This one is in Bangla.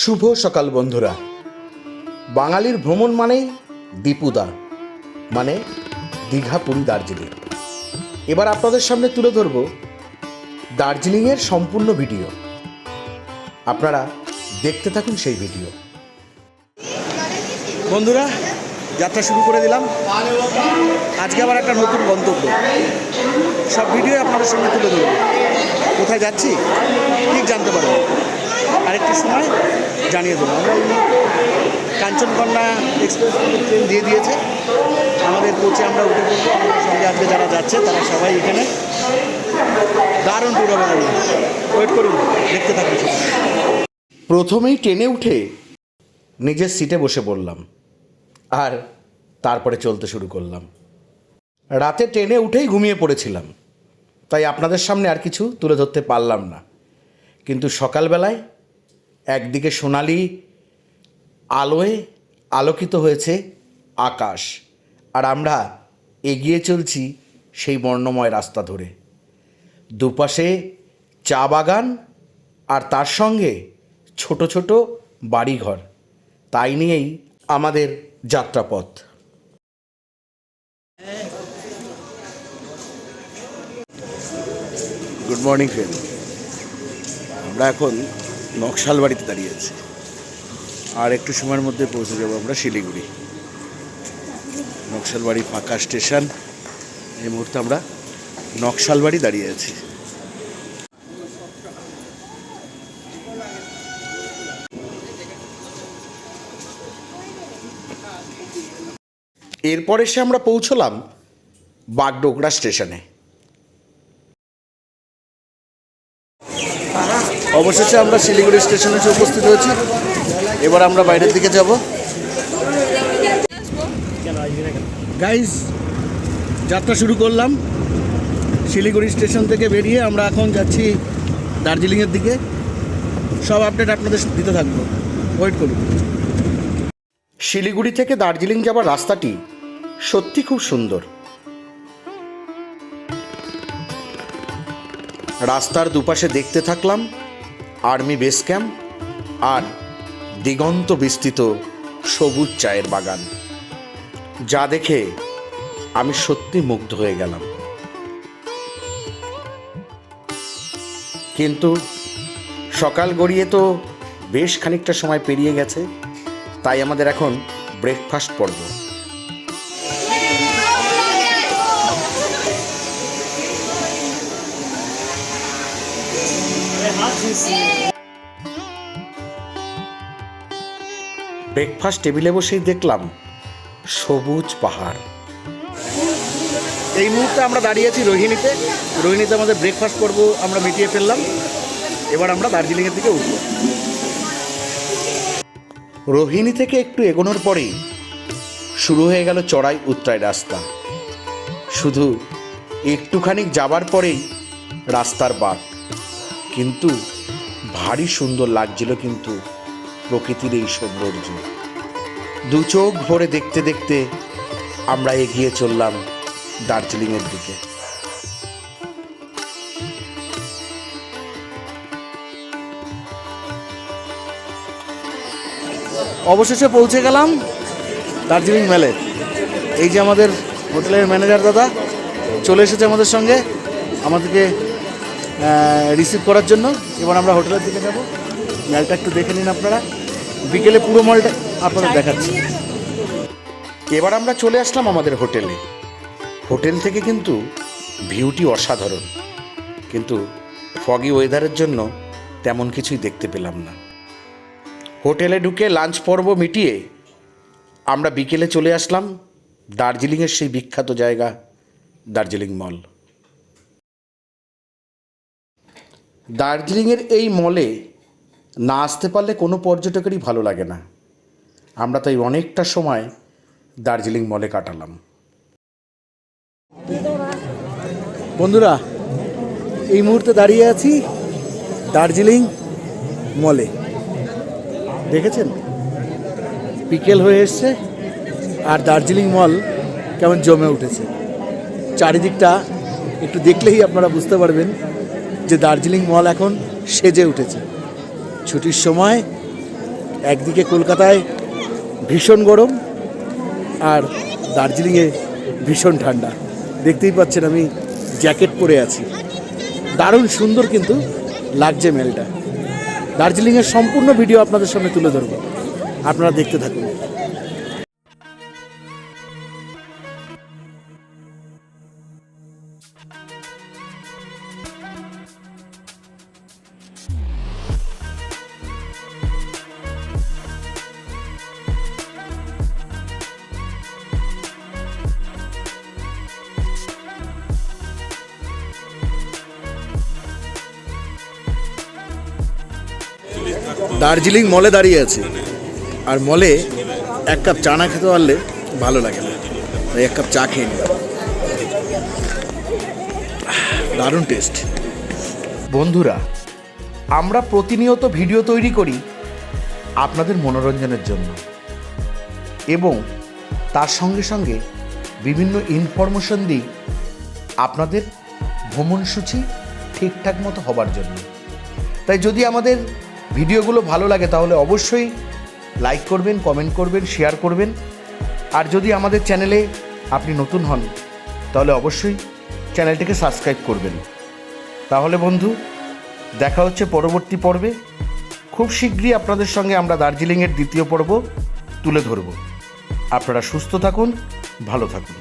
শুভ সকাল বন্ধুরা। বাঙালির ভ্রমণ মানেই দীপুদা মানে দীঘা পুরী দার্জিলিং। এবার আপনাদের সামনে তুলে ধরব দার্জিলিংয়ের সম্পূর্ণ ভিডিও। আপনারা দেখতে থাকুন সেই ভিডিও। বন্ধুরা, যাত্রা শুরু করে দিলাম। আজকে আবার একটা নতুন গন্তব্য। সব ভিডিও আপনাদের সামনে তুলে ধরব। কোথায় যাচ্ছি, ঠিক জানতে পারবেন আরেকটু সময় জানিয়ে দেবো। আমরা কাঞ্চনকন্যা এক্সপ্রেস ট্রেন দিয়ে দিয়েছে। আমাদের কোচে আমরা উঠে পড়ব। আমাদের সঙ্গে আজকে যারা যাচ্ছে, তারা সবাই এখানে। দারুণ দারুণ ওয়েট করুন, দেখতে থাকুন। প্রথমেই ট্রেনে উঠে নিজের সিটে বসে পড়লাম আর তারপরে চলতে শুরু করলাম। রাতে ট্রেনে উঠেই ঘুমিয়ে পড়েছিলাম। তাই আপনাদের সামনে আর কিছু তুলে ধরতে পারলাম না। কিন্তু সকালবেলায় একদিকে সোনালি আলোয় আলোকিত হয়েছে আকাশ, আর আমরা এগিয়ে চলছি সেই বর্ণময় রাস্তা ধরে। দুপাশে চা বাগান আর তার সঙ্গে ছোট ছোট বাড়িঘর। তাই নিয়েই আমাদের যাত্রাপথ। গুড মর্নিং ফ্রেন্ড আমরা এখন নকশাল বাড়িতে দাঁড়িয়ে আছি। আর একটু সময়ের মধ্যে পৌঁছে যাব আমরা শিলিগুড়ি। নকশালবাড়ি ফাঁকা স্টেশন। এই মুহূর্তে আমরা নকশালবাড়ি দাঁড়িয়ে আছি। এরপর এসে আমরা পৌঁছলাম বাগডোগরা স্টেশনে। অবশেষে আমরা শিলিগুড়ি স্টেশনে এসে উপস্থিত হয়েছি। এবার আমরা বাইরের দিকে যাব। গাইজ যাত্রা শুরু করলাম। শিলিগুড়ি স্টেশন থেকে বেরিয়ে আমরা এখন যাচ্ছি দার্জিলিংয়ের দিকে। সব আপডেট আপনাদের দিতে থাকব। ওয়েট করুন। শিলিগুড়ি থেকে দার্জিলিং যাবার রাস্তাটি সত্যি খুব সুন্দর। রাস্তার দুপাশে দেখতে থাকলাম আর্মি বেস ক্যাম্প আর দিগন্ত বিস্তৃত সবুজ চায়ের বাগান। যা দেখে আমি সত্যি মুগ্ধ হয়ে গেলাম। কিন্তু সকাল গড়িয়ে তো বেশ খানিকটা সময় পেরিয়ে গেছে, তাই আমাদের এখন ব্রেকফাস্ট পর্ব। ব্রেকফাস্ট টেবিলে বসেই দেখলাম সবুজ পাহাড়। এই মুহূর্তে আমরা দাঁড়িয়ে আছি রোহিণীতে। রোহিণীতে আমাদের ব্রেকফাস্ট করব আমরা মিটিয়ে ফেললাম। এবার আমরা দার্জিলিংয়ের দিকে উঠব। রোহিণী থেকে একটু এগোনোর পরেই শুরু হয়ে গেল চড়াই উত্তরায় রাস্তা। শুধু একটুখানি যাবার পরেই রাস্তার বাঁক। কিন্তু ভারী সুন্দর লাগছিল কিন্তু প্রকৃতির এই সৌন্দর্য। দু চোখ ভরে দেখতে দেখতে আমরা এগিয়ে চললাম দার্জিলিংয়ের দিকে। অবশেষে পৌঁছে গেলাম দার্জিলিং মেলে। এই যে আমাদের হোটেলের ম্যানেজার দাদা, চলে এসেছে আমাদের সঙ্গে। আমাদেরকে রিসিভ করার জন্য। এবার আমরা হোটেলের দিকে যাব। মেলটা একটু দেখে নিন আপনারা। বিকেলে পুরো মলটা আপনারা দেখাচ্ছি। এবার আমরা চলে আসলাম আমাদের হোটেলে হোটেল থেকে কিন্তু ভিউটি অসাধারণ। কিন্তু ফগি ওয়েদারের জন্য তেমন কিছুই দেখতে পেলাম না। হোটেলে ঢুকে লাঞ্চ পর্ব মিটিয়ে আমরা বিকেলে চলে আসলাম। দার্জিলিংয়ের সেই বিখ্যাত জায়গা দার্জিলিং মল দার্জিলিংয়ের এই মলে না আসতে পারলে কোনো পর্যটকেরই ভালো লাগে না। আমরা তাই অনেকটা সময় দার্জিলিং মলে কাটালাম। বন্ধুরা, এই মুহূর্তে দাঁড়িয়ে আছি দার্জিলিং মলে। দেখেছেন? বিকেল হয়ে এসছে আর দার্জিলিং মল কেমন জমে উঠেছে। চারিদিকটা একটু দেখলেই আপনারা বুঝতে পারবেন যে দার্জিলিং মল এখন সেজে উঠেছে। ছুটির সময় একদিকে কলকাতায় ভীষণ গরম আর দার্জিলিংয়ে ভীষণ ঠান্ডা। দেখতেই পাচ্ছেন আমি জ্যাকেট পরে আছি। দারুণ সুন্দর কিন্তু লাগছে মেলটা। দার্জিলিংয়ের সম্পূর্ণ ভিডিও আপনাদের সামনে তুলে ধরবো। আপনারা দেখতে থাকুন। দার্জিলিং মলে দাঁড়িয়ে আছি। আর মলে এক কাপ চা না খেতে পারলে ভালো লাগে না। তাই এক কাপ চা খেয়ে নিলাম। দারুণ টেস্ট। বন্ধুরা, আমরা প্রতিনিয়ত ভিডিও তৈরি করি আপনাদের মনোরঞ্জনের জন্য। এবং তার সঙ্গে সঙ্গে বিভিন্ন ইনফরমেশন দিই আপনাদের ভ্রমণসূচি ঠিকঠাক মতো হবার জন্য। তাই যদি আমাদের ভিডিওগুলো ভালো লাগে তাহলে অবশ্যই লাইক করবেন কমেন্ট করবেন শেয়ার করবেন। আর যদি আমাদের চ্যানেলে আপনি নতুন হন, তাহলে অবশ্যই চ্যানেলটিকে সাবস্ক্রাইব করবেন। তাহলে বন্ধু, দেখা হচ্ছে পরবর্তী পর্বে। খুব শীঘ্রই আপনাদের সঙ্গে আমরা দার্জিলিংয়ের দ্বিতীয় পর্ব তুলে ধরব। আপনারা সুস্থ থাকুন, ভালো থাকুন।